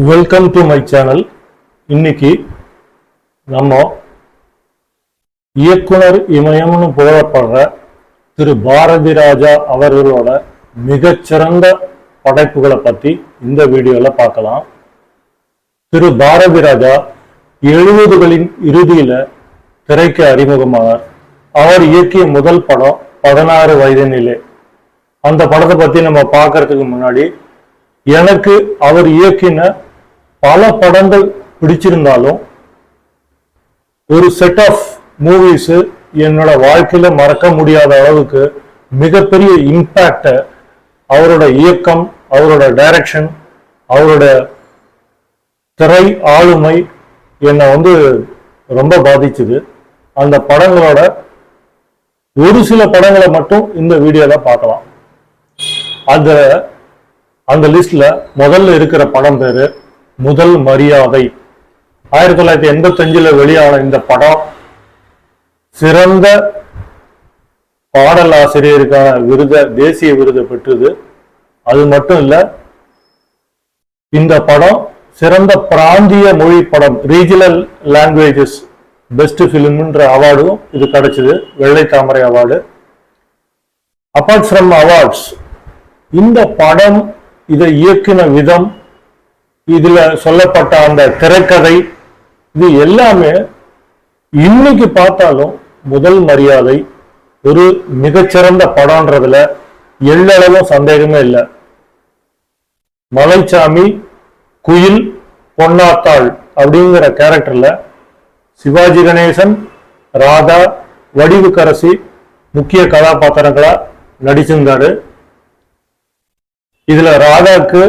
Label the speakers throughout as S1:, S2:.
S1: Welcome to my channel இன்னைக்கு நம்ம இயக்குனர் இமயம்னு புகழப்படுற திரு பாரதி ராஜா அவர்களோட மிகச்சிறந்த படைப்புகளை பத்தி இந்த வீடியோல பார்க்கலாம். திரு பாரதி ராஜா எழுபதுகளின் இறுதியில திரைக்கு அறிமுகமானார். அவர் இயக்கிய முதல் படம் பதினாறு வயதினிலே. அந்த படத்தை பத்தி நம்ம பார்க்கறதுக்கு முன்னாடி எனக்கு அவர் இயக்கின பல படங்கள் பிடிச்சிருந்தாலும் ஒரு செட் ஆஃப் மூவிஸ் என்னோட வாழ்க்கையில மறக்க முடியாத அளவுக்கு மிகப்பெரிய இம்பேக்ட அவரோட இயக்கம் அவரோட டைரக்ஷன் அவரோட திரை ஆளுமை என்னை வந்து ரொம்ப பாதிச்சுது. அந்த படங்களோட ஒரு சில படங்களை மட்டும் இந்த வீடியோல பார்க்கலாம். அந்த அந்த லிஸ்ட்ல முதல்ல இருக்கிற படம் பேரு முதல் மரியாதை. ஆயிரத்தி தொள்ளாயிரத்தி எண்பத்தஞ்சுல வெளியான இந்த படம் சிறந்த பாடல் ஆசிரியருக்கான விருத தேசிய விருதை பெற்றது. அது மட்டும் இல்ல இந்த படம் சிறந்த பிராந்திய மொழி படம் ரீஜனல் லாங்குவேஜஸ் பெஸ்ட் பிலிம்ன்ற அவார்டும் இது கிடைச்சது வெள்ளை தாமரை அவார்டு அப்பார்ட் ஃப்ரம் அவார்ட்ஸ் இந்த படம் இதை இயக்கின விதம் இதுல சொல்லப்பட்ட அந்த திரைக்கதை இது எல்லாமே இன்னைக்கு பார்த்தாலும் முதல் மரியாதை ஒரு மிகச்சிறந்த படம்ன்றதுல எள்ளளவும் சந்தேகமே இல்லை. மலைச்சாமி குயில் பொன்னாத்தாள் அப்படிங்கிற கேரக்டர்ல சிவாஜி கணேசன் ராதா வடிவுக்கரசி முக்கிய கதாபாத்திரங்களா நடிச்சிருந்தாரு. இதுல ராதாக்கு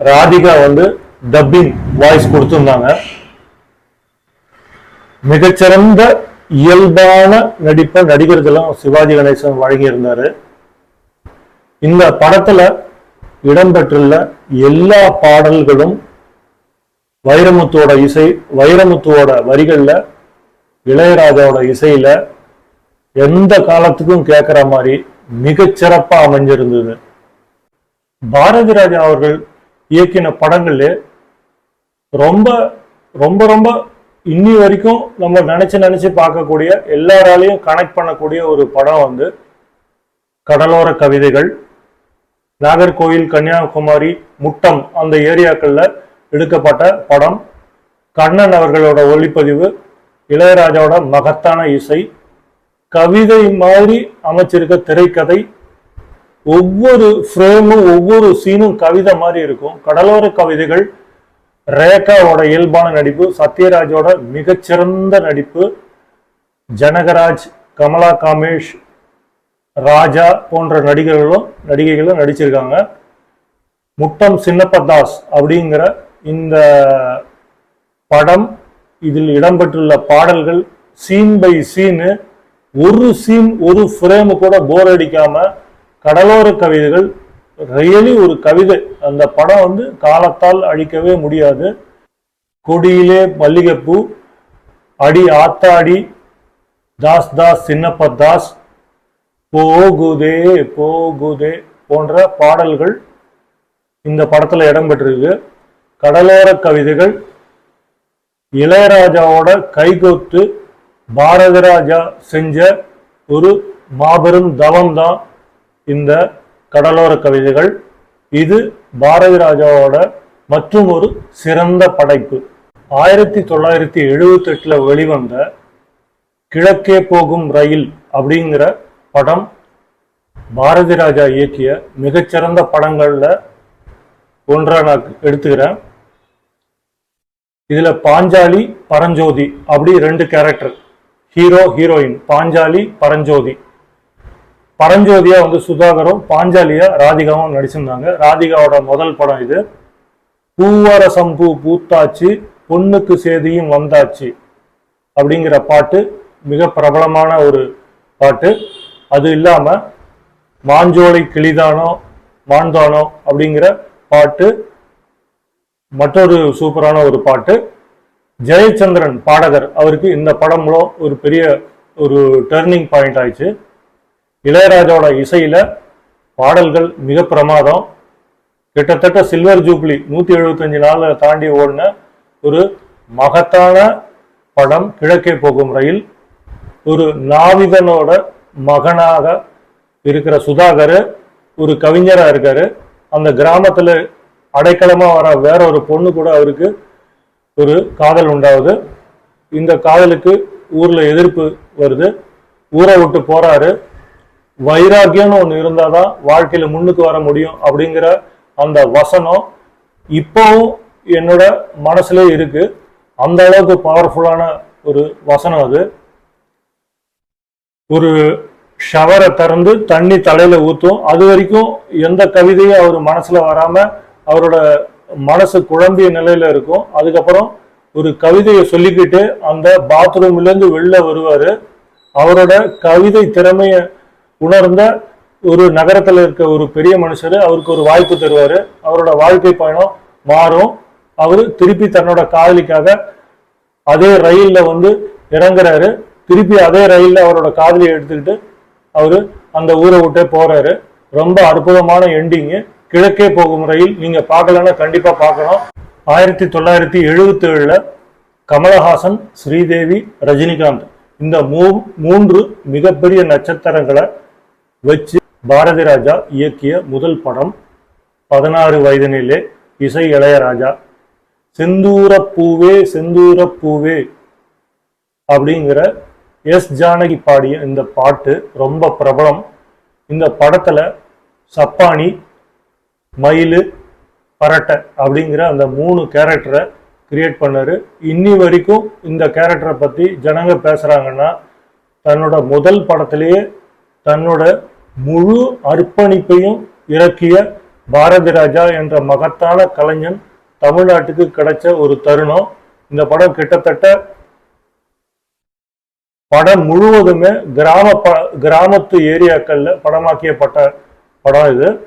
S1: ராதிகா வந்து டப்பிங் வாய்ஸ் கொடுத்திருந்தாங்க. மிகச்சிறந்த இயல்பான நடிப்பை நடிகர்களும் சிவாஜி கணேசன் வழங்கியிருந்தாரு. இந்த படத்துல இடம்பெற்றுள்ள எல்லா பாடல்களும் வைரமுத்துவோட இசை வைரமுத்துவோட வரிகள்ல இளையராஜாவோட இசையில எந்த காலத்துக்கும் கேட்கிற மாதிரி மிகச்சிறப்பா அமைஞ்சிருந்தது. பாரதி ராஜா அவர்கள் இயக்கின படங்கள்ல ரொம்ப ரொம்ப ரொம்ப இன்னி வரைக்கும் நம்ம நினைச்சு நினைச்சு பார்க்கக்கூடிய எல்லாராலையும் கனெக்ட் பண்ணக்கூடிய ஒரு படம் வந்து கடலோர கவிதைகள். நாகர்கோயில் கன்னியாகுமரி முட்டம் அந்த ஏரியாக்கள்ல எடுக்கப்பட்ட படம். கண்ணன் அவர்களோட ஒளிப்பதிவு இளையராஜாவோட மகத்தான இசை. கவிதை மாதிரி அமைச்சிருக்க திரைக்கதை ஒவ்வொரு ஃப்ரேமும் ஒவ்வொரு சீனும் கவிதை மாதிரி இருக்கும். கடலோர கவிதைகள் ரேகாவோட இயல்பான நடிப்பு சத்யராஜோட மிகச்சிறந்த நடிப்பு ஜனகராஜ் கமலா காமேஷ் ராஜா போன்ற நடிகர்களும் நடிகைகளும் நடிச்சிருக்காங்க. முட்டம் சின்னப்பதாஸ் அப்படிங்கிற இந்த படம் இதில் இடம்பெற்றுள்ள பாடல்கள் சீன் பை சீனு ஒரு சீன் ஒரு ஃப்ரேமு கூட போர் அடிக்காமல் கடலோர கவிதைகள் ரியலி ஒரு கவிதை. அந்த படம் வந்து காலத்தால் அழிக்கவே முடியாது. கொடியிலே மல்லிகைப்பூ அடி ஆத்தாடி தாஸ் தாஸ் சின்னப்ப தாஸ் போகுதே போகுதே போன்ற பாடல்கள் இந்த படத்தில் இடம்பெற்றிருக்கு கடலோர கவிதைகள் இளையராஜாவோட கைகோத்து பாரதராஜா செஞ்ச ஒரு மாபெரும் தவம் தான் இந்த கடலோர கவிதைகள் இது பாரதி ராஜாவோட மற்றும் ஒரு சிறந்த படைப்பு. ஆயிரத்தி தொள்ளாயிரத்தி எழுபத்தி எட்டுல வெளிவந்த கிழக்கே போகும் ரயில் அப்படிங்கிற படம் பாரதி ராஜா இயக்கிய மிகச்சிறந்த படங்கள்ல ஒன்றா நான் எடுத்துக்கிறேன். இதுல பாஞ்சாலி பரஞ்சோதி அப்படி ரெண்டு character hero heroine Panchali Paranjothi. பரஞ்சோதியா வந்து சுதாகரும் பாஞ்சாலியா ராதிகாவும் நடிச்சிருந்தாங்க. ராதிகாவோட முதல் படம் இது. பூவரசம் பூ பூத்தாச்சு பொண்ணுக்கு சேதியும் வந்தாச்சு அப்படிங்கிற பாட்டு மிக பிரபலமான ஒரு பாட்டு. அது இல்லாம மாஞ்சோலை கிளிதானோ மான்தானோ அப்படிங்கிற பாட்டு மற்றொரு சூப்பரான ஒரு பாட்டு. ஜெயச்சந்திரன் பாடகர். அவருக்கு இந்த படம் மூலம் ஒரு பெரிய ஒரு டேர்னிங் பாயிண்ட் ஆயிடுச்சு. இளையராஜாவோட இசையில பாடல்கள் மிக பிரமாதம். கிட்டத்தட்ட சில்வர் ஜூப்ளி நூத்தி எழுபத்தஞ்சு நாள்ல தாண்டி ஓடின ஒரு மகத்தான படம் கிழக்கே போகும் ரயில். ஒரு நாவிதனோட மகனாக இருக்கிற சுதாகர் ஒரு கவிஞராக இருக்காரு. அந்த கிராமத்தில் அடைக்கலமாக வர வேற ஒரு பொண்ணு கூட அவருக்கு ஒரு காதல் உண்டாகுது. இந்த காதலுக்கு ஊரில் எதிர்ப்பு வருது. ஊரை விட்டு போறாரு. வைராக்கியம்னு ஒன்று இருந்தால் தான் வாழ்க்கையில் முன்னுக்கு வர முடியும் அப்படிங்கிற அந்த வசனம் இப்போவும் என்னோட மனசுல இருக்கு. அந்த அளவுக்கு பவர்ஃபுல்லான ஒரு வசனம் அது. ஒரு ஷவரை திறந்து தண்ணி தலையில ஊத்தும். அது வரைக்கும் எந்த கவிதையும் அவர் மனசுல வராம அவரோட மனசு குழம்பிய நிலையில இருக்கும். அதுக்கப்புறம் ஒரு கவிதையை சொல்லிக்கிட்டு அந்த பாத்ரூம்ல இருந்து வெளில வருவாரு. அவரோட கவிதை திறமையை உணர்ந்த ஒரு நகரத்துல இருக்க ஒரு பெரிய மனுஷர் அவருக்கு ஒரு வாய்ப்பு தருவாரு. அவரோட வாழ்க்கை பயணம் மாறும். அவரு திருப்பி தன்னோட காதலிக்காக அதே ரயில்ல வந்து இறங்குறாரு. திருப்பி அதே ரயில்ல அவரோட காதலியை எடுத்துக்கிட்டு அவரு அந்த ஊரை விட்டே போறாரு. ரொம்ப அற்புதமான எண்டிங்கு கிழக்கே போகும் ரயில் நீங்க பார்க்கலன்னா கண்டிப்பா பார்க்கணும். ஆயிரத்தி தொள்ளாயிரத்தி எழுபத்தி ஏழுல கமலஹாசன் ஸ்ரீதேவி ரஜினிகாந்த் இந்த மூ மூன்று மிகப்பெரிய நட்சத்திரங்களை வச்சு பாரதி ராஜா இயக்கிய முதல் படம் பதினாறு வயதினிலே இசை இளையராஜா செந்தூர பூவே செந்தூர பூவே அப்படிங்கிற எஸ். ஜானகி பாடிய இந்த பாட்டு ரொம்ப பிரபலம். இந்த படத்துல சப்பானி மயிலு பரட்டை அப்படிங்கிற அந்த மூணு கேரக்டரை கிரியேட் பண்ணாரு. இன்னி வரைக்கும் இந்த கேரக்டரை பத்தி ஜனங்க பேசுறாங்கன்னா தன்னோட முதல் படத்திலேயே தன்னோட முழு அர்ப்பணிப்பையும் இறக்கிய பாரதி ராஜா என்ற மகத்தான கலைஞன் தமிழ்நாட்டுக்கு கிடைச்ச ஒரு தருணம். இந்த படம் கிட்டத்தட்ட படம் முழுவதுமே கிராம ப கிராமத்து ஏரியாக்கள்ல படமாக்கியப்பட்ட படம் இது.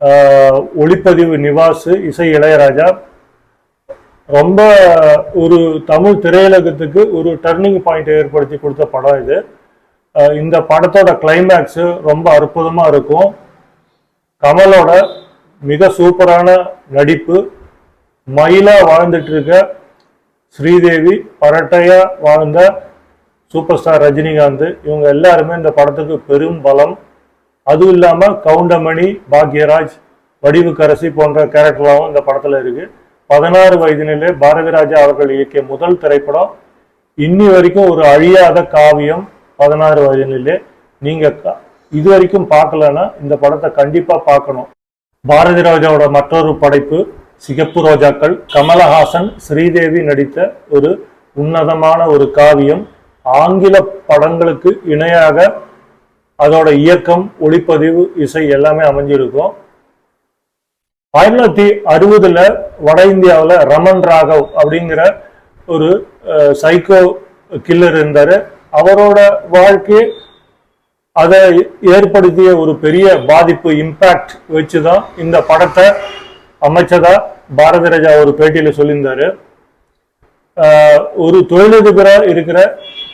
S1: ஆஹ் ஒளிப்பதிவு நிவாஸ் இசை இளையராஜா. ரொம்ப ஒரு தமிழ் திரையுலகத்துக்கு ஒரு டர்னிங் பாயிண்ட் ஏற்படுத்தி கொடுத்த படம் இது. இந்த படத்தோட கிளைமேக்ஸ் ரொம்ப அற்புதமா இருக்கும். கமலோட மிக சூப்பரான நடிப்பு. மயிலா வாழ்ந்துட்டு இருக்க ஸ்ரீதேவி பரட்டையா வாழ்ந்த சூப்பர் ஸ்டார் ரஜினிகாந்த். இவங்க எல்லாருமே இந்த படத்துக்கு பெரும் பலம். அதுவும் இல்லாமல் கவுண்டமணி பாக்யராஜ் வடிவுக்கரசி போன்ற கேரக்டர்லாம் இந்த படத்தில் இருக்கு. பதினாறு வயதினிலே பாரதிராஜா அவர்கள் இயக்கிய முதல் திரைப்படம். இன்னி வரைக்கும் ஒரு அழியாத காவியம். பதினாறு வயதிலே நீங்க இது வரைக்கும் பார்க்கலன்னா இந்த படத்தை கண்டிப்பா பார்க்கணும். பாரதி ராஜாவோட மற்றொரு படைப்பு சிகப்பு ரோஜாக்கள். கமலஹாசன் ஸ்ரீதேவி நடித்த ஒரு உன்னதமான ஒரு காவியம். ஆங்கில படங்களுக்கு இணையாக அதோட இயக்கம் ஒளிப்பதிவு இசை எல்லாமே அமைஞ்சிருக்கும். ஆயிரத்தி தொள்ளாயிரத்தி அறுபதுல வட இந்தியாவில் ரமன் ராகவ் அப்படிங்கிற ஒரு சைக்கோ கில்லர் இருந்தாரு. அவரோட வாழ்க்கை அதை ஏற்படுத்திய ஒரு பெரிய பாதிப்பு இம்பாக்ட் வச்சுதான் இந்த படத்தை அமைச்சதா பாரதி ராஜா ஒரு பேட்டியில சொல்லியிருந்தாரு. ஆஹ் ஒரு தொழிலதிபரா இருக்கிற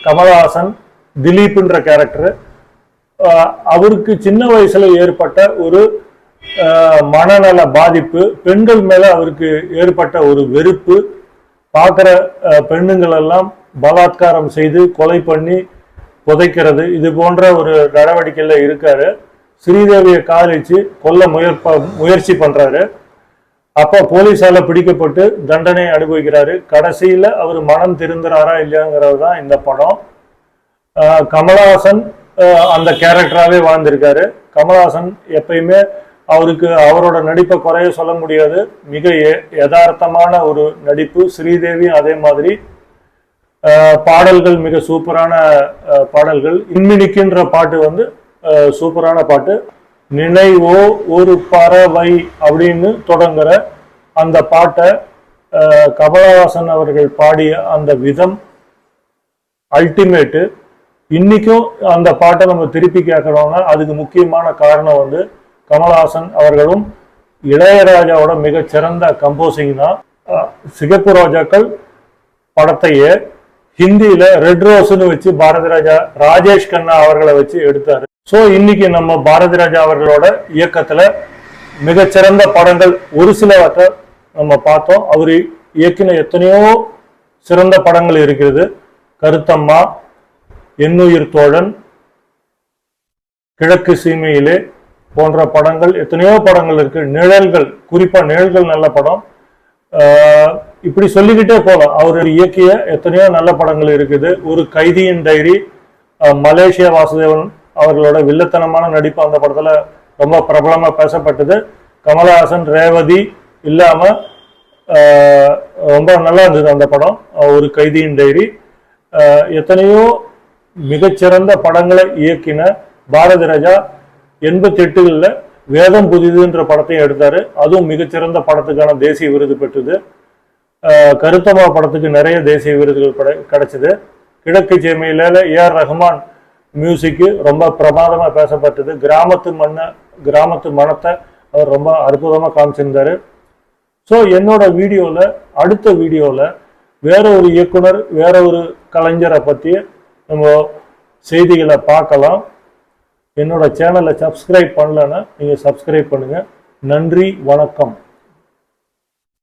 S1: கமலஹாசன் திலீப்ன்ற கேரக்டர் அவருக்கு சின்ன வயசுல ஏற்பட்ட ஒரு மனநல பாதிப்பு பெண்கள் மேல அவருக்கு ஏற்பட்ட ஒரு வெறுப்பு பார்க்குற பெண்ணுங்களெல்லாம் பலாத்காரம் செய்து கொலை பண்ணி புதைக்கிறது. இது போன்ற ஒரு நடவடிக்கையில் இருக்காரு. ஸ்ரீதேவியை காதலிச்சு கொல்ல முயற்ப முயற்சி பண்றாரு. அப்போ போலீஸால பிடிக்கப்பட்டு தண்டனை அனுபவிக்கிறாரு. கடைசியில் அவர் மனம் திருந்துறாரா இல்லையாங்கிறது தான் இந்த படம். கமலஹாசன் அந்த கேரக்டராகவே வாழ்ந்திருக்காரு. கமலஹாசன் எப்பயுமே அவருக்கு அவரோட நடிப்பை குறைய சொல்ல முடியாது. மிக எ- யதார்த்தமான ஒரு நடிப்பு. ஸ்ரீதேவியும் அதே மாதிரி பாடல்கள் மிக சூப்பரான பாடல்கள். இன்மினிக்கின்ற பாட்டு வந்து சூப்பரான பாட்டு. நினைவோ ஒரு பறவை அப்படின்னு தொடங்குற அந்த பாட்டை கமலஹாசன் அவர்கள் பாடிய அந்த விதம் அல்டிமேட்டு. இன்னைக்கும் அந்த பாட்டை நம்ம திருப்பி கேட்கறோம்னா அதுக்கு முக்கியமான காரணம் வந்து கமலஹாசன் அவர்களும் இளையராஜாவோட மிகச்சிறந்த கம்போசிங் தான். சிகப்பு ரோஜாக்கள் படத்தையே ஹிந்தியில ரெட் ரோஸ்னு வச்சு பாரதி ராஜா ராஜேஷ் கண்ணா அவர்களை வச்சு எடுத்தாரு. ஸோ இன்னைக்கு நம்ம பாரதி ராஜா அவர்களோட இயக்கத்துல மிகச்சிறந்த படங்கள் ஒரு சிலவற்றை நம்ம பார்த்தோம். அவர் இயக்கின எத்தனையோ சிறந்த படங்கள் இருக்கிறது. கருத்தம்மா எண்ணுயிர் தோழன் கிழக்கு சீமையிலே போன்ற படங்கள் எத்தனையோ படங்கள் இருக்கு. நிழல்கள் குறிப்பா நிழல்கள் நல்ல படம். ஆஹ் இப்படி சொல்லிக்கிட்டே போகலாம். அவர் இயக்கிய எத்தனையோ நல்ல படங்கள் இருக்குது. ஒரு கைதியின் டைரி மலேசியா வாசுதேவன் அவர்களோட வில்லத்தனமான நடிப்பு அந்த படத்தில் ரொம்ப பிரபலமாக பேசப்பட்டது. கமலஹாசன் ரேவதி இல்லாமல் ரொம்ப நல்லா இருந்தது அந்த படம். ஒரு கைதியின் டைரி. எத்தனையோ மிகச்சிறந்த படங்களை இயக்கின பாரதி ராஜா எண்பத்தி எட்டுகளில் வேதம் புதிதுன்ற படத்தையும் எடுத்தார். அதுவும் மிகச்சிறந்த படத்துக்கான தேசிய விருது பெற்றது. கருத்தமா படத்துக்கு நிறைய தேசிய விருதுகள் கிடைச்சது. கிழக்கு சேமையில ஏஆர் ரஹ்மான் மியூசிக்கு ரொம்ப பிரமாதமாக பேசப்பட்டது. கிராமத்து மண்ணை கிராமத்து மனத்தை அவர் ரொம்ப அற்புதமாக காமிச்சிருந்தாரு. ஸோ என்னோட வீடியோவில் அடுத்த வீடியோவில் வேற ஒரு இயக்குனர் வேற ஒரு கலைஞரை பற்றி நம்ம செய்திகளை பார்க்கலாம். என்னோட சேனலை சப்ஸ்கிரைப் பண்ணலன்னா நீங்கள் சப்ஸ்கிரைப் பண்ணுங்கள் நன்றி வணக்கம்.